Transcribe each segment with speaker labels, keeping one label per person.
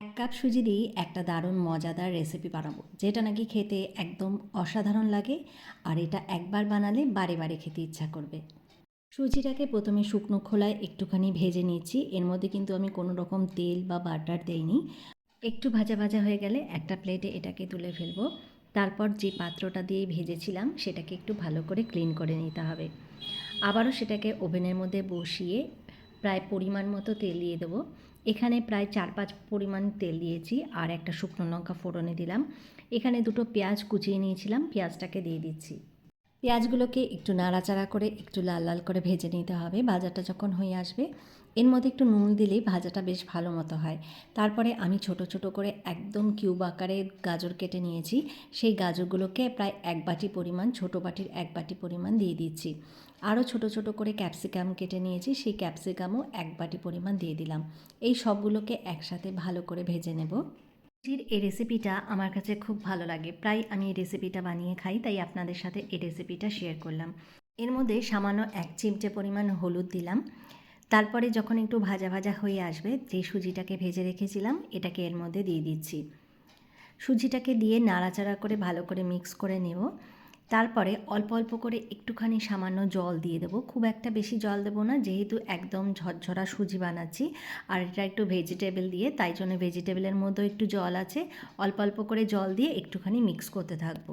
Speaker 1: এক কাপ সুজি দিয়ে একটা দারুণ মজাদার রেসিপি বানাবো, যেটা নাকি খেতে একদম অসাধারণ লাগে আর এটা একবার বানালে বারে বারে খেতে ইচ্ছা করবে। সুজিটাকে প্রথমে শুকনো খোলায় একটুখানি ভেজে নিচ্ছি, এর মধ্যে কিন্তু আমি কোনো রকম তেল বা বাটার দেইনি। একটু ভাজা ভাজা হয়ে গেলে একটা প্লেটে এটাকে তুলে ফেলব, তারপর যে পাত্রটা দিয়ে ভেজেছিলাম সেটাকে একটু ভালো করে ক্লিন করে নিতে হবে। আবারও সেটাকে ওভেনের মধ্যে বসিয়ে প্রায় পরিমাণ মতো তেল দিয়ে দেবো এখানে প্রায় চার পাঁচ পরিমাণ তেল দিয়েছি আর একটা শুকনো লঙ্কা ফোড়নে দিলাম। এখানে দুটো পেঁয়াজ কুচিয়ে নিয়েছিলাম। পেঁয়াজটাকে দিয়ে দিচ্ছি। পেঁয়াজগুলোকে একটু নাড়াচাড়া করে একটু লাল লাল করে ভেজে নিতে হবে। ভাজাটা যখন হয়ে আসবে, এর মধ্যে একটু নুন দিলেই ভাজাটা বেশ ভালো মতো হয়। তারপরে আমি ছোট ছোট করে একদম কিউব আকারে গাজর কেটে নিয়েছি। সেই গাজরগুলোকে প্রায় এক বাটি পরিমাণ, ছোট বাটির এক বাটি পরিমাণ দিয়ে দিচ্ছি। আরও ছোট ছোট করে ক্যাপসিকাম কেটে নিয়েছি, সেই ক্যাপসিকামও এক বাটি পরিমাণ দিয়ে দিলাম। এই সবগুলোকে একসাথে ভালো করে ভেজে নেব। সুজির এই রেসিপিটা আমার কাছে খুব ভালো লাগে। প্রায় আমি এই রেসিপিটা বানিয়ে খাই, তাই আপনাদের সাথে এই রেসিপিটা শেয়ার করলাম। এর মধ্যে সামান্য এক চিমটে পরিমাণ হলুদ দিলাম। তারপরে যখন একটু ভাজা ভাজা হয়ে আসবে, যে সুজিটাকে ভেজে রেখেছিলাম, এটাকে এর মধ্যে দিয়ে দিচ্ছি। সুজিটাকে দিয়ে নাড়াচাড়া করে ভালো করে মিক্স করে নেব। তারপরে অল্প অল্প করে একটুখানি সামান্য জল দিয়ে দেবো। খুব একটা বেশি জল দেবো না, যেহেতু একদম ঝরঝরা সুজি বানাচ্ছি। আর এটা একটু ভেজিটেবল দিয়ে, তাই জন্য ভেজিটেবলের মধ্যেও একটু জল আছে। অল্প অল্প করে জল দিয়ে একটুখানি মিক্স করতে থাকব।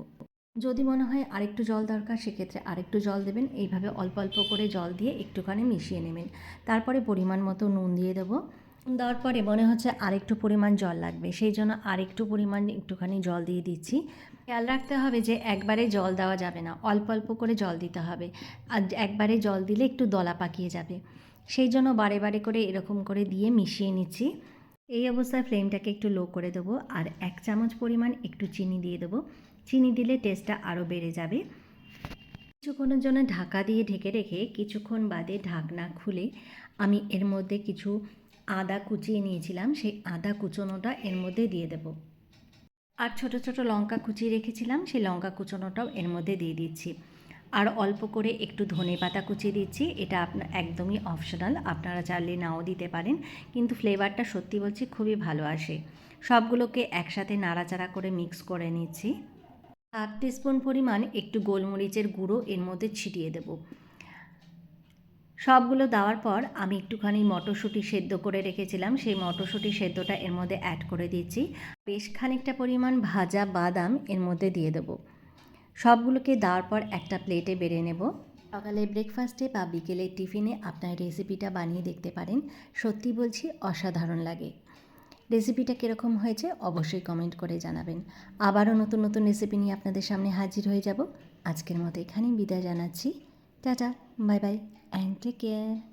Speaker 1: যদি মনে হয় আরেকটু জল দরকার, সেক্ষেত্রে আরেকটু জল দেবেন। এইভাবে অল্প অল্প করে জল দিয়ে একটুখানি মিশিয়ে নেবেন। তারপরে পরিমাণ মতো নুন দিয়ে দেবো। দেওয়ার পরে মনে হচ্ছে আরেকটু পরিমাণ জল লাগবে। সেই জন্য আরেকটু পরিমাণ একটুখানি জল দিয়ে দিচ্ছি। খেয়াল রাখতে হবে যে একবারে জল দেওয়া যাবে না, অল্প অল্প করে জল দিতে হবে। আর একবারে জল দিলে একটু দলা পাকিয়ে যাবে। সেই জন্য বারে বারে করে এরকম করে দিয়ে মিশিয়ে নিচ্ছি। এই অবস্থায় ফ্লেমটাকে একটু লো করে দেবো আর এক চামচ পরিমাণ একটু চিনি দিয়ে দেবো। চিনি দিলে টেস্টটা আরও বেড়ে যাবে। কিছুক্ষণের জন্য ঢাকা দিয়ে ঢেকে রেখে কিছুক্ষণ বাদে ঢাকনা খুলে আমি এর মধ্যে কিছু আদা কুচিয়ে নিয়েছিলাম, সেই আদা কুচোনোটা এর মধ্যে দিয়ে দেব। আর ছোট ছোট লঙ্কা কুচিয়ে রেখেছিলাম, সেই লঙ্কা কুচোনোটাও এর মধ্যে দিয়ে দিচ্ছি। আর অল্প করে একটু ধনে পাতা কুচিয়ে দিচ্ছি, এটা আপনার একদমই অপশনাল আপনারা চাইলে নাও দিতে পারেন, কিন্তু ফ্লেভারটা সত্যি বলছি খুবই ভালো আসে। সবগুলোকে একসাথে নাড়াচাড়া করে মিক্স করে নিচ্ছি। হাফ টিস্পুন পরিমাণ একটু গোলমরিচের গুঁড়ো এর মধ্যে ছিটিয়ে দেব। সবগুলো দেওয়ার পর আমি একটুখানি মটরশুঁটি সেদ্ধ করে রেখেছিলাম। সেই মটরশুঁটি সেদ্ধটা এর মধ্যে অ্যাড করে দিচ্ছি। বেশ খানিকটা পরিমাণ ভাজা বাদাম এর মধ্যে দিয়ে দেব। সবগুলোকে দেওয়ার পর একটা প্লেটে বেড়ে নেব। সকালে ব্রেকফাস্টে বা বিকেলে টিফিনে আপনার রেসিপিটা বানিয়ে দেখতে পারেন। সত্যি বলছি, অসাধারণ লাগে। রেসিপিটা কীরকম হয়েছে অবশ্যই কমেন্ট করে জানাবেন। আবারও নতুন নতুন রেসিপি নিয়ে আপনাদের সামনে হাজির হয়ে যাব। আজকের মতো এখানেই বিদায় জানাচ্ছি। Tata bye bye and take care.